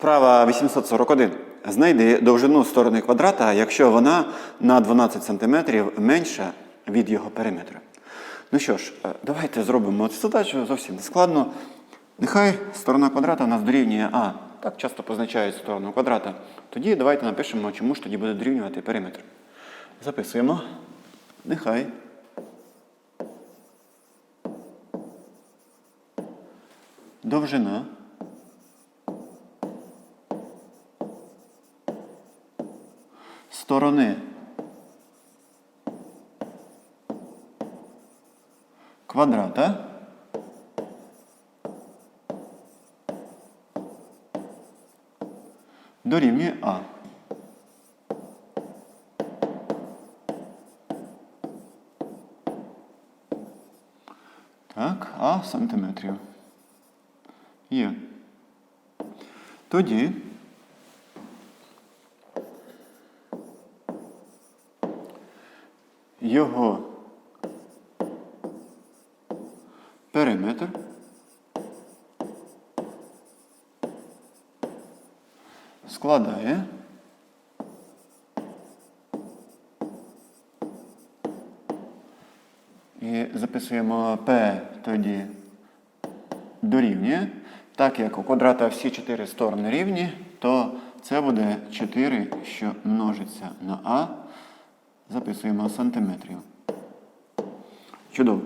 Вправа 841. Знайди довжину сторони квадрата, якщо вона на 12 см менша від його периметра. Ну що ж, е, давайте зробимо цю задачу зовсім не складно. Нехай сторона квадрата у нас дорівнює А. Так часто позначають сторону квадрата. Тоді давайте напишемо, чому ж тоді буде дорівнювати периметр. Записуємо. Нехай. Довжина. Сторони квадрата дорівнює А. Так, А сантиметрів. Є. Тоді його периметр складає і записуємо P тоді дорівнює. Так як у квадрата всі чотири сторони рівні, то це буде 4, що множиться на А. Записуємо сантиметрів. Чудово.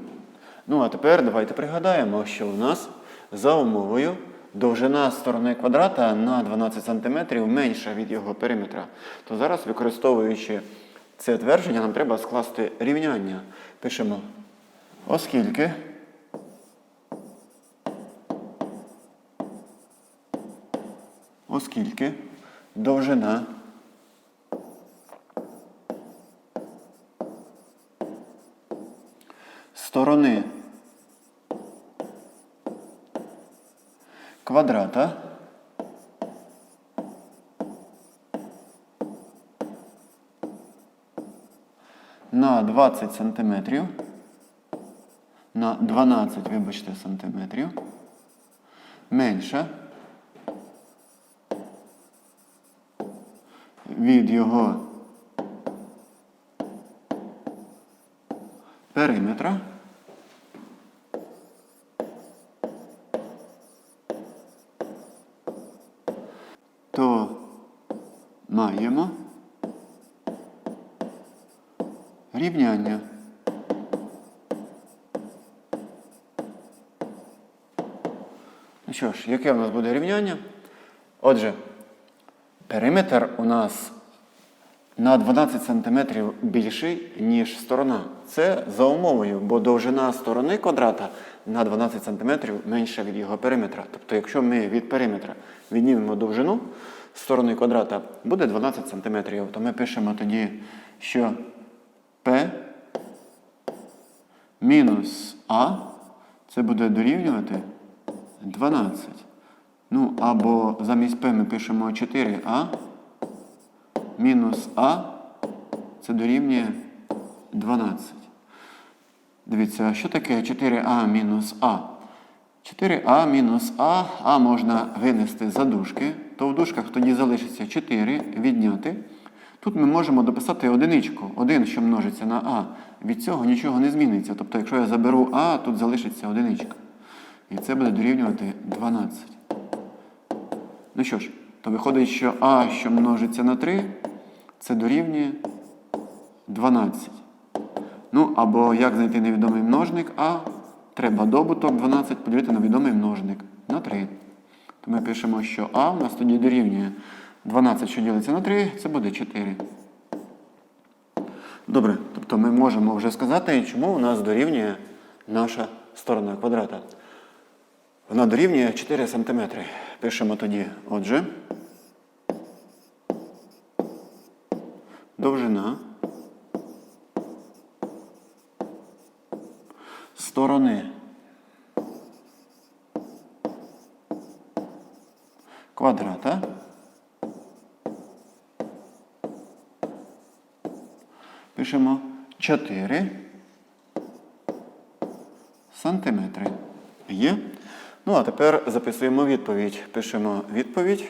Ну, а тепер давайте пригадаємо, що у нас за умовою довжина сторони квадрата на 12 см менша від його периметра. То зараз, використовуючи це твердження, нам треба скласти рівняння. Пишемо, оскільки оскільки довжина сторони. Квадрата на 20 сантиметрів, на 12, вибачте, сантиметрів, менша від його периметра. То маємо рівняння. Ну що ж, яке у нас буде рівняння? Отже, периметр у нас на 12 см більший, ніж сторона. Це за умовою, бо довжина сторони квадрата на 12 см менша від його периметра. Тобто, якщо ми від периметра віднімемо довжину сторони квадрата, буде 12 см, то ми пишемо тоді, що P мінус А це буде дорівнювати 12. Ну, або замість P ми пишемо 4А мінус А це дорівнює 12. Дивіться, а що таке 4А мінус А? 4А мінус А, А можна винести за дужки, то в дужках тоді залишиться 4 відняти. Тут ми можемо дописати одиничку, 1, що множиться на А. Від цього нічого не зміниться. Тобто, якщо я заберу А, тут залишиться одиничка. І це буде дорівнювати 12. Ну що ж, то виходить, що А, що множиться на 3, це дорівнює 12. Ну, або як знайти невідомий множник А, треба добуток 12 поділити на відомий множник на 3. То ми пишемо, що А у нас тоді дорівнює 12, що ділиться на 3, це буде 4. Добре, тобто ми можемо вже сказати, чому у нас дорівнює наша сторона квадрата. Вона дорівнює 4 см. Пишемо тоді, отже, довжина сторони квадрата пишемо 4 сантиметри. Є? Ну, а тепер записуємо відповідь. Пишемо відповідь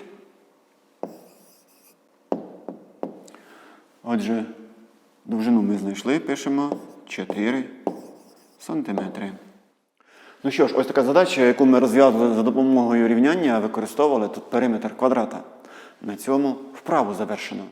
Отже, довжину ми знайшли, пишемо 4 сантиметри. Ну що ж, ось така задача, яку ми розв'язували за допомогою рівняння, використовували тут периметр квадрата. На цьому вправу завершено.